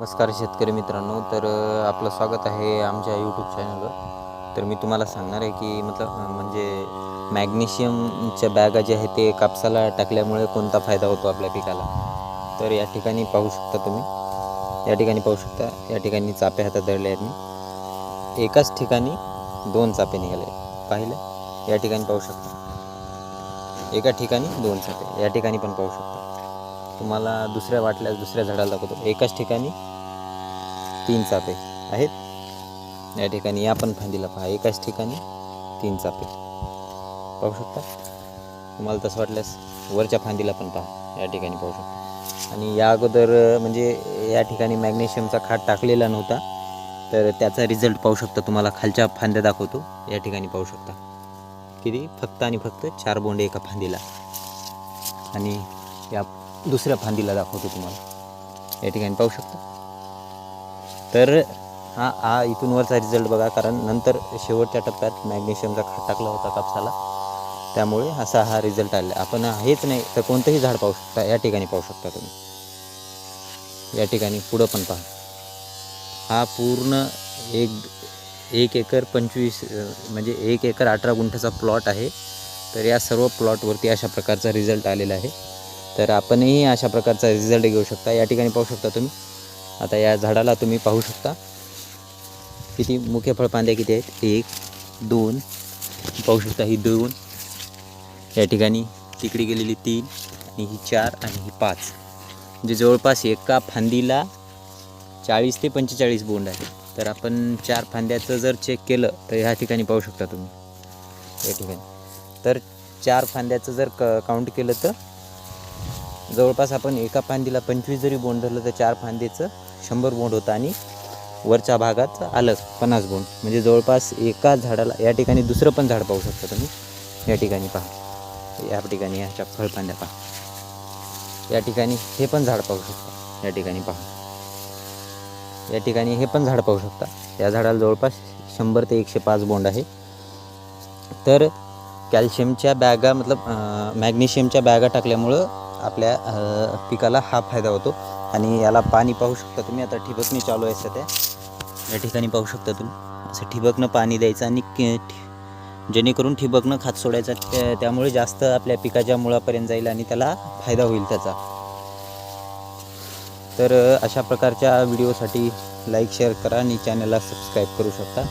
नमस्कार शेतकरी मित्रांनो तर आपलं स्वागत आहे आमच्या यूट्यूब चॅनलवर तर मी तुम्हाला सांगणार आहे की मतलब म्हणजे मॅग्नेशियमच्या बॅगा जे आहे ते कापसाला टाकल्यामुळे कोणता फायदा होतो आपल्या पिकाला? तर या ठिकाणी पाहू शकता तुम्ही. या ठिकाणी पाहू शकता या ठिकाणी चापे हातात धरले आहेत मी. एकाच ठिकाणी दोन चापे निघाले पाहिलं? या ठिकाणी पाहू शकता. एका ठिकाणी दोन चापे. या ठिकाणी पण पाहू शकता. तुम्हाला दुसऱ्या वाटल्यास दुसऱ्या झाडाला दाखवतो. एकाच ठिकाणी तीन चापे आहेत. या ठिकाणी या पण फांदीला पहा. एकाच ठिकाणी तीन चापे. पाहू शकता? तुम्हाला तसं वाटल्यास वरच्या फांदीला पण पहा. या ठिकाणी पाहू शकता. आणि या अगोदर म्हणजे या ठिकाणी मॅग्नेशियमचा खाट टाकलेला नव्हता तर त्याचा रिझल्ट पाहू शकता. तुम्हाला खालच्या फांद्या दाखवतो. या ठिकाणी पाहू शकता. किती? फक्त आणि फक्त चार बोंडे एका फांदीला. आणि या दुसऱ्या फांदीला दाखवतो तुम्हाला. या ठिकाणी पाहू शकता. तर हा हा इथून वरचा रिझल्ट बघा कारण नंतर शेवटच्या टप्प्यात मॅग्नेशियमचा खत टाकला होता कापसाला. त्यामुळे असा हा रिझल्ट आला. आपण हेच नाही तर कोणतंही झाड पाहू शकता. या ठिकाणी पाहू शकता तुम्ही. या ठिकाणी पुढं पण पहा. हा पूर्ण एक एक एकर पंचवीस म्हणजे एक एकर अठरा गुंठ्याचा प्लॉट आहे. तर या सर्व प्लॉटवरती अशा प्रकारचा रिझल्ट आलेला आहे. तर आपणही अशा प्रकारचा रिझल्ट घेऊ शकता. या ठिकाणी पाहू शकता तुम्ही. आता या झाडाला तुम्ही पाहू शकता. किती मुख्य फळपांद्या किती आहेत? एक दोन. पाहू शकता ही दोन. या ठिकाणी तिकडे गेलेली तीन आणि ही चार आणि ही पाच. म्हणजे जवळपास एका फांदीला चाळीस ते पंचेचाळीस बोंड आहे तर आपण चार फांद्याचं जर चेक केलं तर ह्या ठिकाणी पाहू शकता तुम्ही. या ठिकाणी. तर चार फांद्याचं जर क काउंट केलं तर जवळपास आपण एका फांदीला पंचवीस जरी बोंड धरलं तर चार फांदीचं शंभर बोंड होतं आणि वरच्या भागात आलं पन्नास बोंड. म्हणजे जवळपास एका झाडाला या ठिकाणी दुसरं पण झाड पाहू शकता तुम्ही. या ठिकाणी पहा. या ठिकाणी ह्याच्या फळफांद्या पहा. या ठिकाणी हे पण झाड पाहू शकता. या ठिकाणी पहा. या ठिकाणी हे पण झाड पाहू शकता. या झाडाला जवळपास शंभर ते एकशे पाच बोंड आहे. तर कॅल्शियमच्या बॅगा मतलब मॅग्नेशियमच्या बॅगा टाकल्यामुळं आपल्या पिकाला हा फायदा होतो. आणि याला पाणी पाहू शकता तुम्ही. आता ठिबकणी चालू आहे सध्या. या ठिकाणी पाहू शकता तुम्ही. असं ठिबकनं पाणी द्यायचं आणि जेणेकरून ठिबकनं खात सोडायचा. त्यामुळे जास्त आपल्या पिकाच्या मुळापर्यंत जाईल आणि त्याला फायदा होईल त्याचा. तर अशा प्रकारच्या व्हिडिओसाठी लाईक शेअर करा आणि चॅनलला सबस्क्राईब करू शकता.